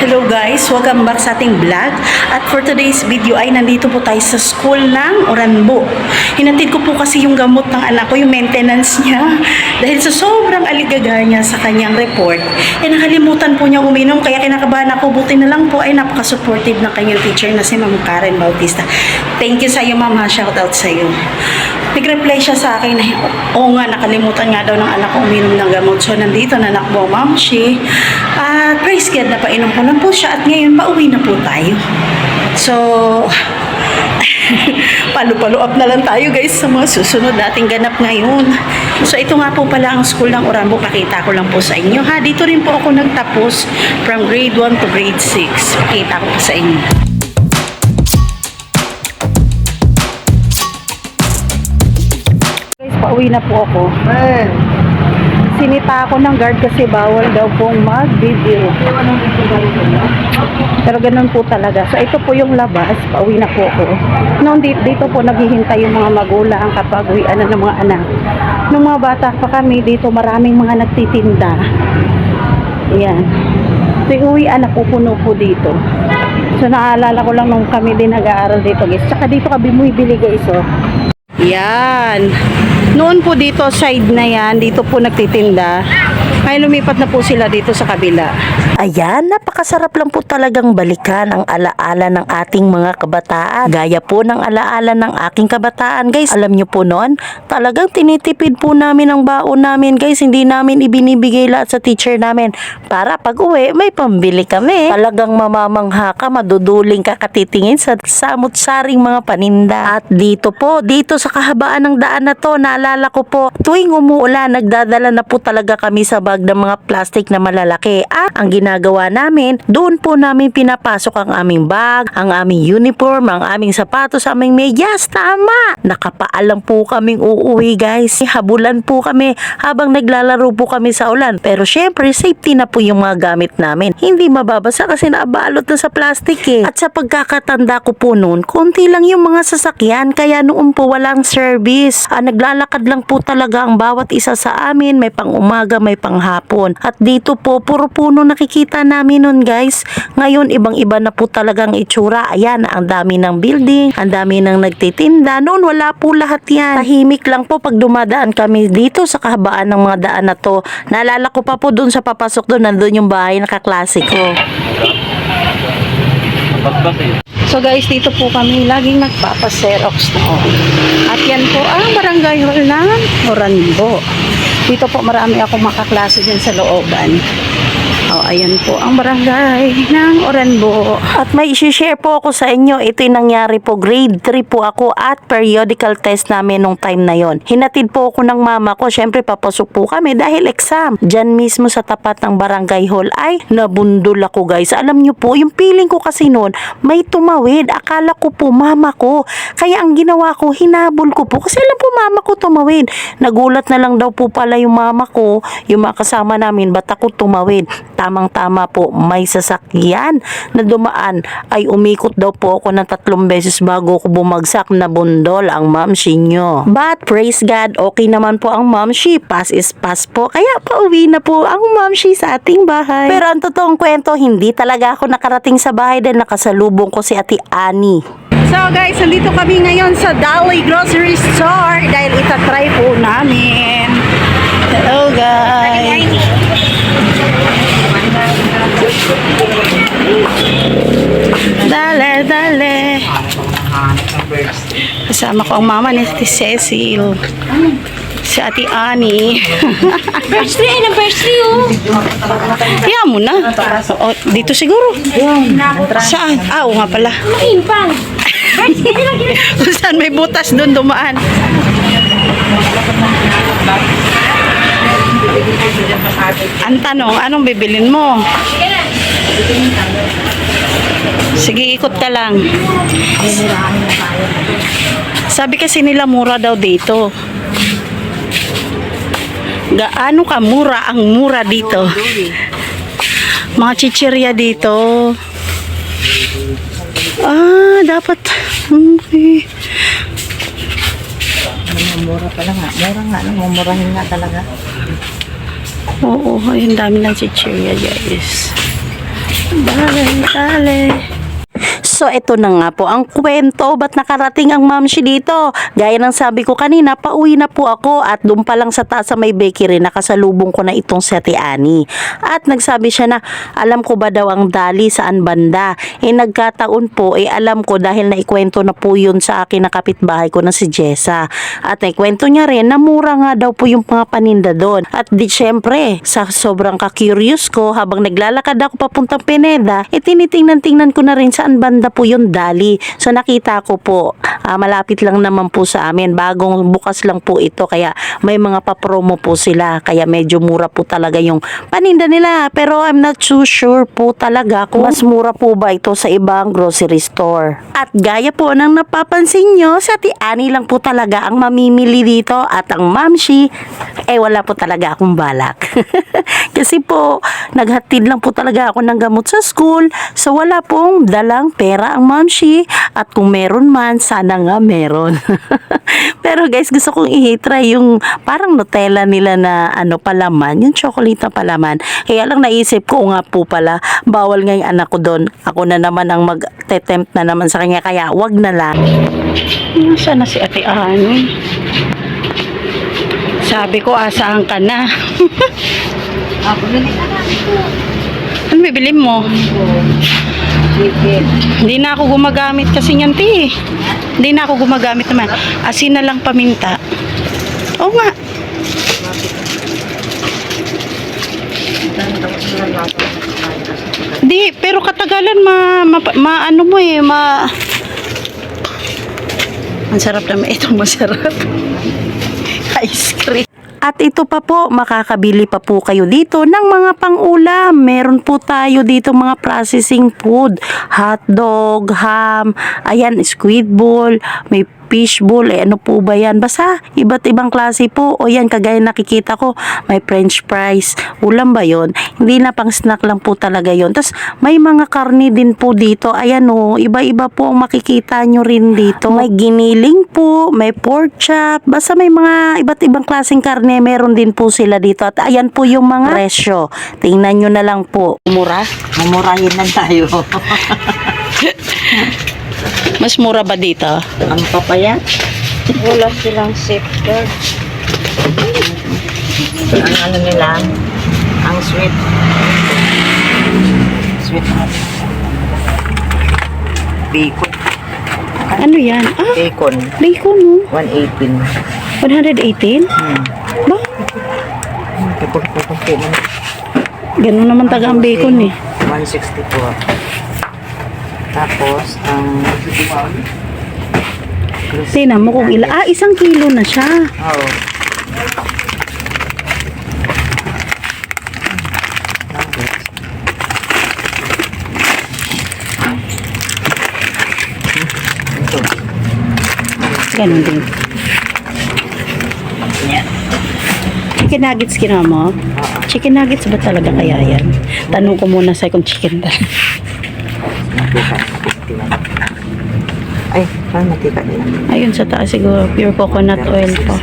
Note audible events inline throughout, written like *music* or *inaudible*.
Hello guys, welcome back sa ating vlog. At for today's video ay nandito po tayo sa school ng Oranbo. Hinatid ko po kasi yung gamot ng anak ko, yung maintenance niya. Dahil sa sobrang aligaga niya sa kanyang report, eh nakalimutan po niya uminom. Kaya kinakabahan ako, buti na lang po ay napaka-supportive ng kanyang teacher na si Ma'am Karen Bautista. Thank you sa iyo Ma'am, ha? shout out sa iyo. Nag-reply siya sa akin na, oo nga, nakalimutan nga daw ng anak ko uminom ng gamot. So, nandito na nakbo, Ma'am Shi. At praise God, napainom ko lang po siya at ngayon pauwi na po tayo. So, *laughs* palo-palo up na lang tayo guys sa mga susunod nating ganap ngayon. So, ito nga po pala ang school ng Orambo. Pakita ko lang po sa inyo. Ha, dito rin po ako nagtapos from grade 1 to grade 6. Pakita ko po sa inyo. Guys, pauwi na po ako. Sinita ako ng guard kasi bawal daw pong mag-video. Pero ganun po talaga. So ito po yung labas, pauwi na po ako. Noon dito, dito po naghihintay yung mga magulang kapag uwian na ng mga anak. Nung mga bata pa kami dito, maraming mga nagtitinda. Ayan. So uwian na pupuno po dito. So naalala ko lang nung kami din nag-aaral dito guys. Tsaka dito kami bumibili guys oh. Yan. Noon po dito, side na yan, dito po nagtitinda. Ay lumipat na po sila dito sa kabila. Ayan, napakasarap lang po talagang balikan ang alaala ng ating mga kabataan. Gaya po ng alaala ng aking kabataan, guys. Alam nyo po noon, talagang tinitipid po namin ang baon namin, guys. Hindi namin ibinibigay lahat sa teacher namin. Para pag uwi, may pambili kami. Talagang mamamangha ka, maduduling ka katitingin sa samot-saring mga paninda. At dito po, dito sa kahabaan ng daan na to, naalala ko po, tuwing umuulan, nagdadala na po talaga kami sa bag ng mga plastic na malalaki. At ang ginagawa namin, doon po namin pinapasok ang aming bag, ang aming uniform, ang aming sapatos, aming medyas. Tama! Nakapaalam po kaming uuwi guys. Habulan po kami habang naglalaro po kami sa ulan. Pero syempre, safety na po yung mga gamit namin. Hindi mababasa kasi naabalot na sa plastic eh. At sa pagkakatanda ko po noon, konti lang yung mga sasakyan kaya noon po walang service. Ah, naglalakad lang po talaga ang bawat isa sa amin. May pang umaga, may pang hapon. At dito po, puro puno nakikita namin nun guys. Ngayon, ibang-iba na po talagang itsura. Ayan, ang dami ng building, ang dami ng nagtitinda. Noon, wala po lahat yan. Tahimik lang po pag dumadaan kami dito sa kahabaan ng mga daan na to. Naalala ko pa po dun sa papasok doon, nandun yung bahay na kaklase. So guys, dito po kami laging nagpapaserox noon. At yan po ang barangay hall ng Oranbo. Dito po marami akong makaklase din sa looban. Oh, ayan po ang barangay ng Oranbo. At may isi-share po ako sa inyo. Ito yung nangyari po. Grade 3 po ako at periodical test namin nung time na yon. Hinatid po ako ng mama ko. Siyempre papasok po kami dahil exam. Diyan mismo sa tapat ng barangay hall ay nabundol ako guys. Alam nyo po, yung feeling ko kasi noon may tumawid. Akala ko po mama ko. Kaya ang ginawa ko, hinabol ko po. Kasi alam po mama ko tumawid. Nagulat na lang daw po pala yung mama ko, yung mga kasama namin, ba't ako tumawid? Tamang-tama po, may sasakyan na dumaan ay umikot daw po ako ng tatlong beses bago ko bumagsak na bundol ang mamshi nyo. But praise God, okay naman po ang mamshi. Pass is pass po. Kaya pauwi na po ang mamshi sa ating bahay. Pero ang totoong kwento, hindi talaga ako nakarating sa bahay dahil nakasalubong ko si Ate Annie. So guys, nandito kami ngayon sa Dolly Grocery Store dahil itatry po namin. Hello guys. Dale, dale. Kasama ko ang mama ni Ate Cecil. Si Ate Annie. *laughs* First day, na first day, oh. Kaya mo na. O, dito siguro. Saan? Ah, oo nga pala. Ayun, pang. First day, lagi na. Kung saan may butas doon dumaan. Ang tanong, anong bibilin mo? Sige, ikot ka lang. Sabi kasi nila mura daw dito. Gaano ka mura ang mura dito? Mga chichirya dito. Ah, dapat. Okay. Mura pala nga. Mura nga. Mumurahin nga talaga. Oo, ayun dami ng chichirya guys. Dale, dale. So, ito na nga po ang kwento. Ba't nakarating ang mamshi dito? Gaya ng sabi ko kanina, pauwi na po ako at doon pa lang sa taas sa may bakery, nakasalubong ko na itong si Ani. At nagsabi siya na, alam ko ba daw ang dali saan banda? Eh, nagkataon po, eh alam ko dahil naikwento na po yun sa akin na kapitbahay ko na si Jessa. At naikwento niya rin na mura nga daw po yung mga paninda doon. At di syempre, sa sobrang ka-curious ko, habang naglalakad ako papuntang Pineda, eh tinitingnan-tingnan ko na rin saan banda po yung dali. So nakita ko po, ah, malapit lang naman po sa amin. Bagong bukas lang po ito, kaya may mga papromo po sila. Kaya medyo mura po talaga yung paninda nila. Pero I'm not too sure po talaga kung mas mura po ba ito sa ibang grocery store. At gaya po ng napapansin nyo, sa Ate Ani lang po talaga ang mamimili dito at ang mamshi, eh wala po talaga akong balak. *laughs* Kasi po, naghatid lang po talaga ako ng gamot sa school, so wala pong dalang pera ang mamshi at kung meron man, sana nga meron. *laughs* Pero guys, gusto kong i-try yung parang Nutella nila na ano palaman, yung chocolate na palaman. Kaya lang naisip ko nga po pala, bawal nga yung anak ko doon. Ako na naman ang mag-tempt na naman sa kanya, kaya wag na lang. Nasaan na si Ate Ani? Sabi ko, asaan ka na? *laughs* Ako na. Ano bibili mo? Hindi na ako gumagamit kasi niyan, ti. Hindi na ako gumagamit naman. Asin na lang paminta. Oo nga. Di, pero katagalan ma, ma, ma ano mo eh, ma Ang sarap naman itong masarap. *laughs* Ice cream. At ito pa po, makakabili pa po kayo dito ng mga pangulam. Meron po tayo dito mga processing food. Hotdog, ham, ayan, squid ball, may fish ball, eh ano po ba yan? Basta, iba't ibang klase po. O yan, kagaya nakikita ko, may french fries. Ulam ba yon? Hindi na pang snack lang po talaga yon. Tapos, may mga karni din po dito. Ayan o, iba-iba po ang makikita nyo rin dito. May giniling po, may pork chop, basta may mga iba't ibang klaseng karne, meron din po sila dito. At ayan po yung mga presyo. Tingnan nyo na lang po. Mura? Mamurahin lang tayo. *laughs* *laughs* Mas mura ba dito? Ang papaya, Wala silang safeguard. ang ano nila, ang sweet. Sweet. Bacon. Ano yan? Ah, Bacon. bacon oh. 118. 118? Hmm. Ba? Ganun naman taga ang bacon eh. 164. Tapos, ang... Tingnan mo kung ila. Ah, isang kilo na siya. Oh. Nuggets. Ito. Ganun din. Chicken nuggets kina mo? Chicken nuggets ba talaga kaya yan? Tanong ko muna sa kung chicken talaga. Matika. Ay, parang matika din. Ayun sa taas siguro, pure coconut oil po.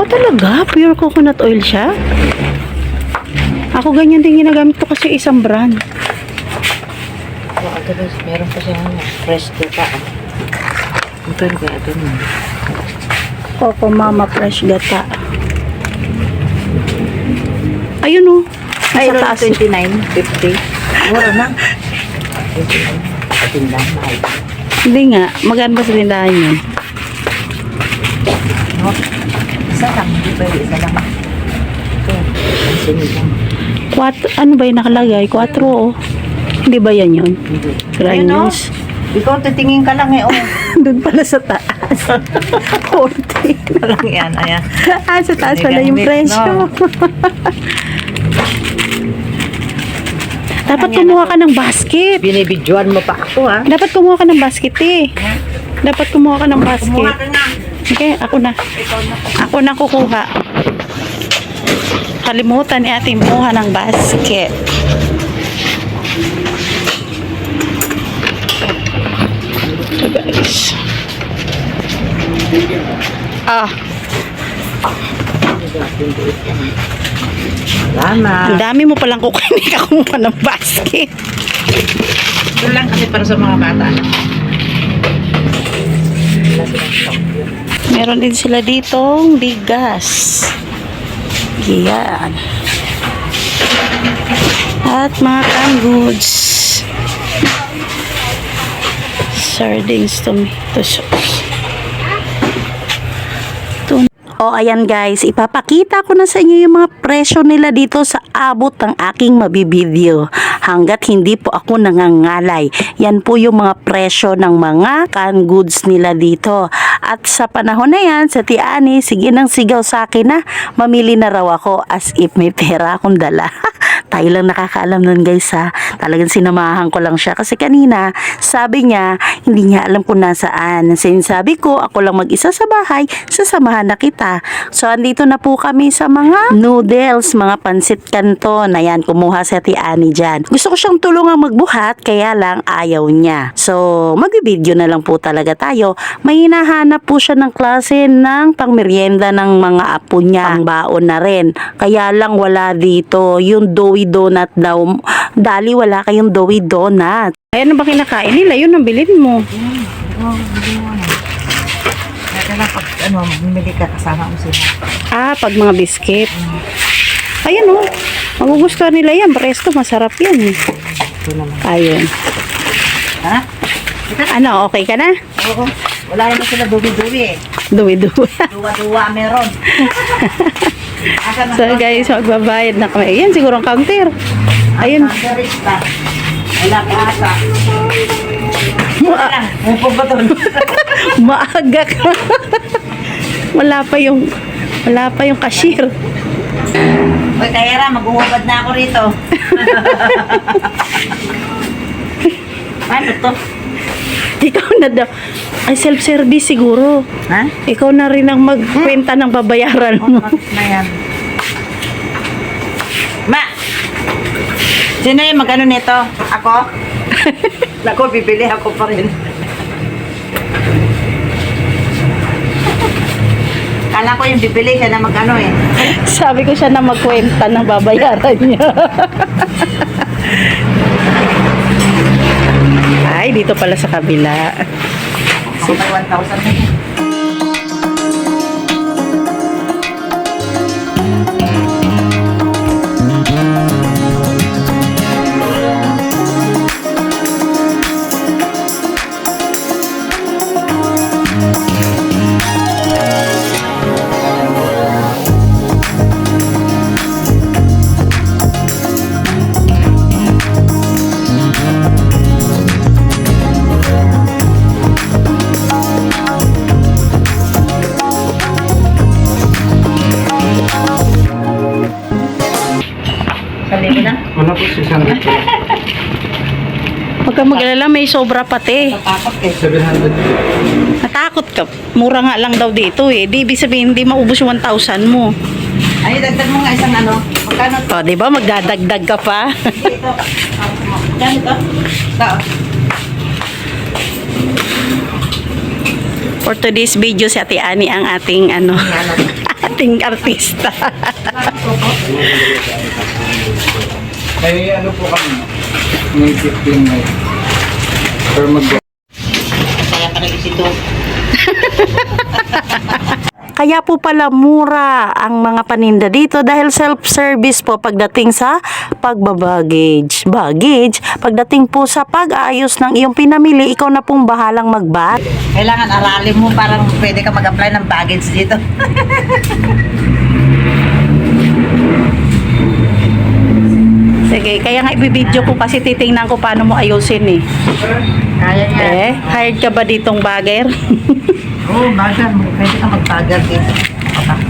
Oh talaga? Pure coconut oil siya? Ako ganyan din ginagamit ko kasi isang brand. Ito guys, meron pa siya ano, fresh tika. Ito rin kaya ito nun. Coco Mama Fresh Gata. Ayun oh. Ay, Sa taas. 29, 50. Mura na. *laughs* 29. Patinda, mahal. Hindi nga. Magkano ba sa tindahan yun? No? Isa lang, hindi pwede, isa lang. Ito, ang. Quat ano ba yung nakalagay? 4 oh. Hindi ba yan yun? Hindi. Granules. Ikaw, titingin ka lang eh, oh. *laughs* Doon pala sa taas. *laughs* 40. lang yan, ayan. *laughs* ah, sa taas pala yung Gamit, presyo. Dapat kumuha ka ng basket. Binibidyoan mo pa ako, ha? Dapat kumuha ka ng basket eh. Dapat kumuha ka ng basket. Kumuha ka na. Okay, ako na. Ako na kukuha. Kalimutan ni ate kumuha ng basket. So guys. Ah. Salamat. Ang dami mo palang kukunin *laughs* ka kumuha ng basket. Ito lang kasi para sa mga bata. Meron din sila ditong bigas. Yan. At mga canned goods. Sardines, tomato sauce. O ayan guys, ipapakita ko na sa inyo yung mga presyo nila dito sa abot ng aking mabibideo. Hanggat hindi po ako nangangalay. Yan po yung mga presyo ng mga canned goods nila dito. At sa panahon na yan, sa Tiani, sige nang sigaw sa akin na mamili na raw ako as if may pera akong dala. *laughs* Tayo lang nakakaalam nun guys ha. Talagang sinamahan ko lang siya kasi kanina sabi niya hindi niya alam kung nasaan. Sinasabi ko ako lang mag-isa sa bahay, sasamahan na kita. So andito na po kami sa mga noodles, mga pansit canton. Ayan, kumuha si Ate Ani dyan. Gusto ko siyang tulungan magbuhat kaya lang ayaw niya. So magbibideo na lang po talaga tayo. May hinahanap po siya ng klase ng pangmeryenda ng mga apo niya. Pangbaon na rin. Kaya lang wala dito yung doughy donut daw. Dali wala kayong doughy donut. Ayan ba kinakain nila? Yun ang bilhin mo. Kaya lang pag ano, bumili ka kasama mo sila. Ah, pag mga biscuit. Ayan oh. Magugustuhan nila yan. Presto, masarap yan. eh. Ayun. Ha? Ano, okay ka na? Oo. Wala naman sila duwi-duwi eh. Duwi-duwi. Duwa-duwa meron. *laughs* So guys, magbabayad na kami. Ayan, siguro ang counter. Ayun. Doon? *laughs* Maaga ka. wala pa yung wala pa yung cashier. Uy, kaya ra, maghuhubad na ako rito. *laughs* ano to? *laughs* Ikaw na daw. Ay, self-service siguro. Ha? Ikaw na rin ang magkwenta ng babayaran mo. Na yan? Ma! Sino yung magano nito? Ako? *laughs* Ako, bibili ako pa rin. Kala ko yung bibili siya na magano eh. Sabi ko siya na magkwenta ng babayaran niya. *laughs* dito pala sa kabila. May 1,000 na sobra pati. Takot eh. 700. Natakot ka. Mura nga lang daw dito eh. Di ibig sabihin, hindi maubos yung 1,000 mo. Ay, dagdag mo nga isang ano. Magkano to? O, di ba? Magdadagdag ka pa. Dito. Magkano to? Ito. For today's video, si Ate Ani ang ating, ano, *laughs* ating artista. Ay, ano po kami? May 15 na. Pero mag Kaya pa nag-isito. *laughs* Kaya po pala mura ang mga paninda dito dahil self-service po pagdating sa pagbabagage. Baggage, pagdating po sa pag-aayos ng iyong pinamili, ikaw na pong bahalang mag Kailangan aralin mo parang pwede ka mag-apply ng baggage dito. *laughs* Sige, kaya nga ibibideo ko kasi titingnan ko paano mo ayusin eh. Kaya nga. Eh, hired ka ba ditong bagger? *laughs* Oo, oh, baga. Pwede ka mag-bagger dito. Aba.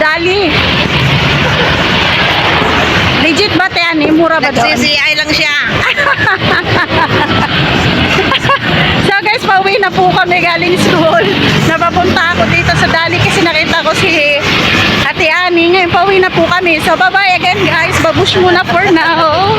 Dali. Legit ba te ani? Mura ba doon? Nagsisiyay lang siya. *laughs* so guys, pauwi na po kami galing school. Napapunta ako dito sa Dali kasi nakita ko si Ate Ani. Ngayon pauwi na po kami. So bye-bye again guys. Babush muna for now.